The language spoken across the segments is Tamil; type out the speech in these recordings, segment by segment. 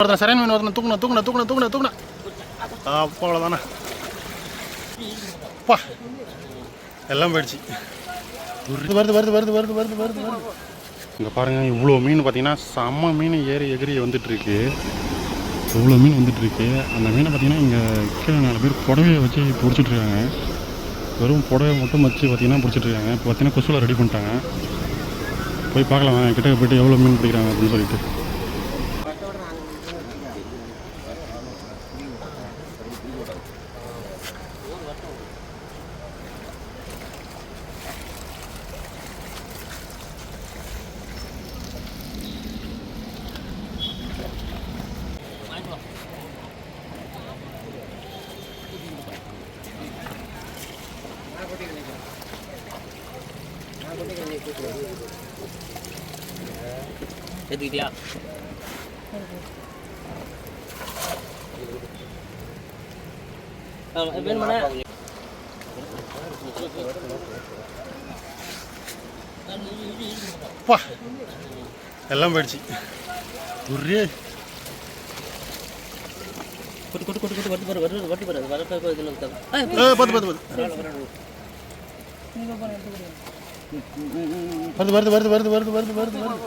ஒருத்தன் சரண் மீன் ஒருத்தன் தூக்கணும் தூக்கணும் தூக்கணும் தூக்கணும் தூக்கணும் அப்போ அவ்வளோதானே அப்பா எல்லாம் போயிடுச்சு. வருது வருது வருது வருது வருது வருது வருது இங்கே பாருங்கள் இவ்வளோ மீன் பார்த்தீங்கன்னா செம்ம மீன் ஏறி எகிரி வந்துட்டுருக்கு. இவ்வளோ மீன் வந்துட்டுருக்கு. அந்த மீனை பார்த்தீங்கன்னா இங்கே கீழே நாலு பேர் புடவையை வச்சு பிடிச்சிட்ருக்காங்க வெறும் புடவை மட்டும் வச்சு பார்த்தீங்கன்னா பிடிச்சிட்ருக்காங்க இப்போ பார்த்தீங்கன்னா கொசுவில் ரெடி பண்ணிட்டாங்க. போய் பார்க்கலாம் கிட்டக்க போய்ட்டு எவ்வளோ மீன் பிடிக்கிறாங்க அப்படின்னு சொல்லிட்டு. எடுத்துக்கிட்டியா வேணுமாண்ணா எல்லாம் போயிடுச்சு ஒரே கொட்டு கொட்டு கொட்டு கொட்டு வட்டு பாரு வட்டு வட்டு பாரு வர இதில் இருக்காது ஏ, பார்த்து பார்த்து பார்த்து வருது வருது வருது வருது வருது வருது வருது வருது.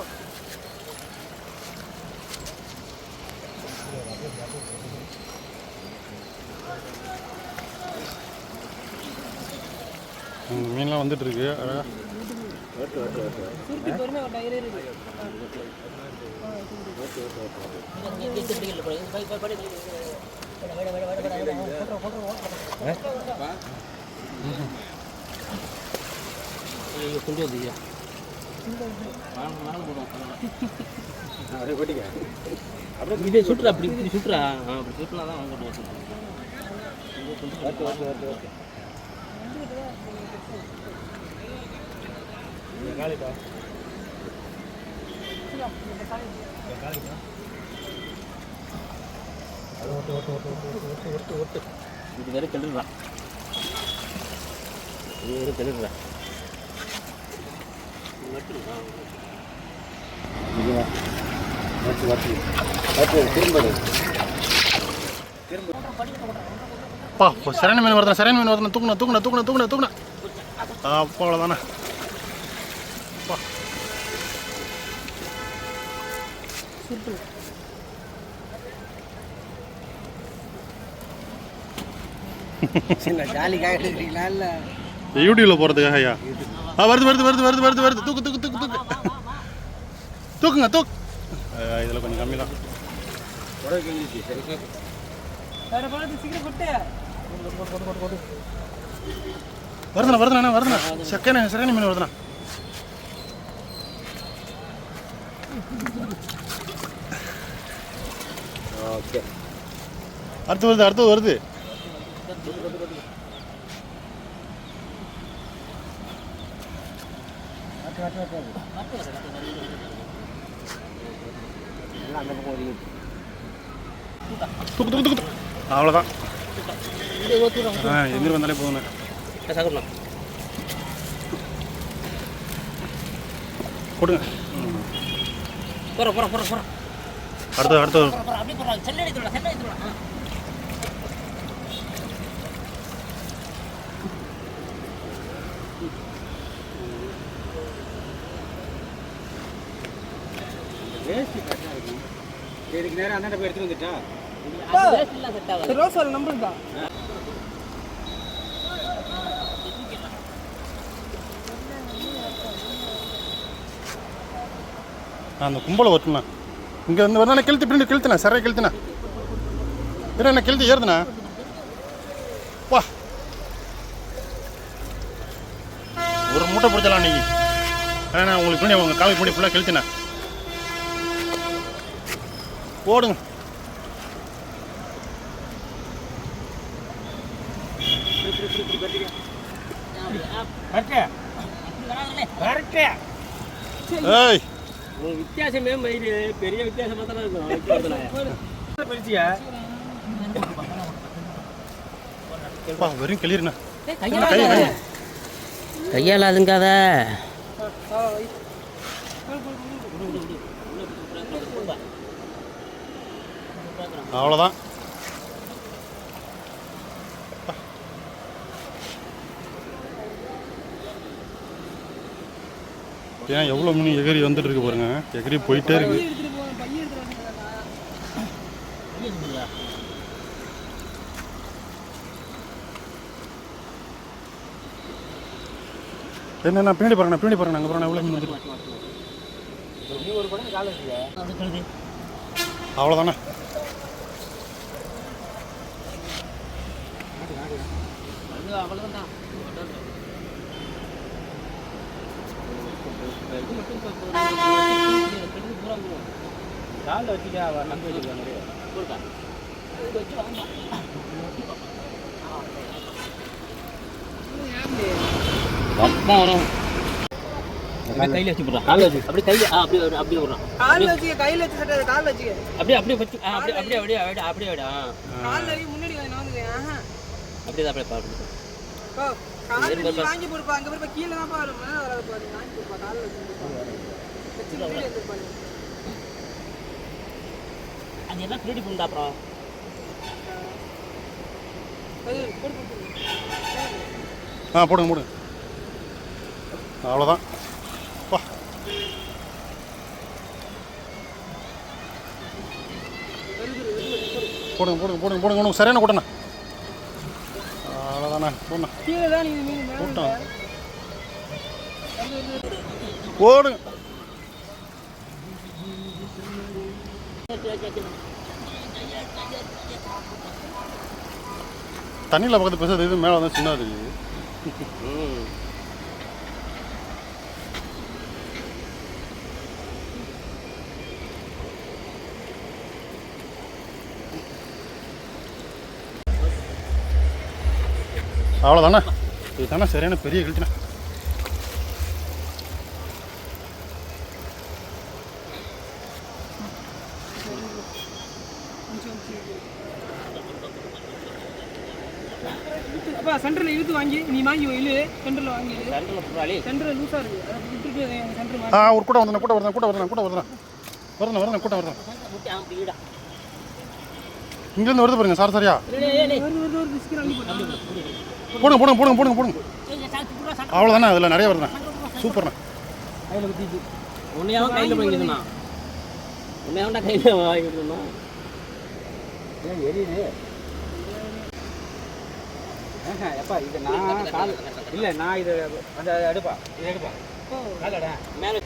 மீன்லாம் வந்துட்டு இருக்கு. அழகா ஐயோ கொண்டு வந்து ஐயா அப்படியே போட்டிங்க அப்படியே இப்படி சுற்றுறா அப்படி இப்படி சுற்றுறா அப்படி சுற்றுனா தான் வாங்க காலிப்பா காலிப்பா அது ஒட்டு ஒட்டு ஒட்டு ஒட்டு ஒட்டு ஒட்டு ஒட்டு இது வேறு கிளறுறான் இது வேறு கிளறுறான் பா சரண மீன் வருதுண்ணா சரண மீன் வருதுண்ணா. தூக்குண்ணா தூக்குண்ணா தூக்குண்ணா தூக்குண்ணா போறதுக்காக ஆ வருது வருது வருது வருது வருது வருது. தூக்கு தூக்கு தூக்கு தூக்கு. தூக்குங்க தூக்கு இதில் கொஞ்சம் கம்மி தான். வருதுண்ணா வருதுண்ணா வருதுண்ணா. செக்கண்ணா சரியான மீன் வருதுண்ணா. ஓகே. அடுத்து வருது அடுத்து வருது எல்லாம் அந்த பக்கம் ஒதுங்கி தூக்கு தூக்கு தூக்கு அவ்வளோதான் ஆ எந்திரி வந்தாலே போதுண்ணே சாப்பிடலாம் கொடுங்க போற போற போற போற அடுத்து அடுத்து வேஸ்ட் கரெக்டாக இருக்கும் இதுக்கு நேரம் அண்ணாண்ட போய் எடுத்துட்டு வந்துட்டா? இல்ல நம்பர் தான் அந்த கும்பலை ஒட்டுண்ணா இங்கே வந்து வரணும் கெழுத்து பின்னாடி கெழுத்துண்ணா சரியாக கெழுத்துண்ணா இரு என்ன கெழுத்து ஏறுதுண்ணா வா. ஒரு மூட்டை பிடிச்சலாம் நீங்க ஏன்னா உங்களுக்கு பின்னாடி உங்கள் காலுக்கு பின்னாடி ஃபுல்லாக கெழுத்துண்ணா போடுங்க வித்தியாசமே மயிறு பெரிய வித்தியாசமா தான் இருக்கும் கையால் அதுங்காத Thank you. அவ்வளோதான். ஏன் எவ்வளோ மீன் எகிரி வந்துட்டு இருக்கு பாருங்க. எகிரி போயிட்டே இருக்கு. என்ன நான் பின்னாடி பாருங்க பின்னாடி பாருங்க அங்கே பாருங்க எவ்வளோ மீன் வந்துட்டு அவ்வளோதானே அவ்வளோதான் இது மட்டும் பூரா காலில் வச்சுக்க நம்பி வச்சுக்க நிறைய. கொடுக்கா. வச்சு கையில் வச்சு போடுறான் காலில் வச்சு. அப்படியே கையில் அப்படியே அப்படியே விடுறான் கால்ல வச்சுக்க கையில வச்சு சட்டை கால்ல வச்சுக்க அப்படியே அப்படியே வச்சு அப்படியே அப்படியே அப்படியே அப்படியே அப்படியே முன்னாடி வந்து. அப்படியே அப்படியே பாருங்க வாங்கி போடுப்பா அங்க போய் கீழே தான் பாரு. மேல வராது பாரு. வாங்கி போடுப்பா கால்ல வச்சு வச்சு வீடியோ எடுத்து பாரு அது எல்லாம் திருடி அப்புறம்? போடு ஆ போடுங்க போடுங்க. அவ்வளோதான் போடுங்க போடுங்க போடுங்க போடுங்க போடுங்க. சரியான கூட்டண்ணா கூட்டம். போடுங்க தண்ணியில் பக்கத்து பேசுறது இது மேலே வந்து சின்னது அவ்வளோதாண்ணா இது தானே சரியான பெரிய கழிச்சுண்ணா அப்பா சென்டர்ல இழுத்து வாங்கி நீ வாங்கி வை, இழு சென்டர்ல வாங்கி சென்டர்ல லூசா இருக்கு அதை விட்டுட்டு சென்டர் ஆ ஒரு வருதுண்ணா கூட்டம் வருதுண்ணா கூட்டம் வருதுண்ணா வருதுண்ணா வருதுண்ணா கூட்டம் வருதுண்ணா முட்டி அப்படி ஈடா இங்கேருந்து வருது பாருங்க சார் சரியா போடுங்க போடுங்க போடுங்க போடுங்க போடுங்க. அவ்வளோதாண்ணா அதில் நிறைய வருதுண்ணா. சூப்பர்ண்ணா. உன்னையாவும் கையில் வாங்கிடுண்ணா உன்னையாவண்டா கையில் வாங்கிடுண்ணா ஏன் எரியுது. ஆஹா, எப்பா இது நான் கால் இல்லை நான் இது அந்த எடுப்பா. இது எடுப்பா. காலடா. மேலே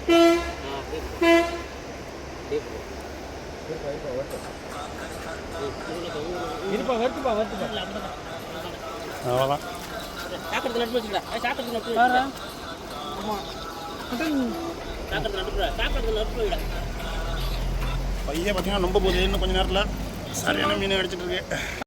இருப்பா வருத்துப்பா வருத்துப்பா அவ்வளோதான் சாக்கடத்தில் நட்டு வச்சுக்கடா சாக்கடத்தில் நட்டு நட்டு போடா சாக்கடத்தில் நட்டு போயிடா பையன் பார்த்தீங்கன்னா ரொம்ப போகுது. இன்னும் கொஞ்ச நேரத்தில் சரியான மீன் அடிச்சிட்டு இருக்கு.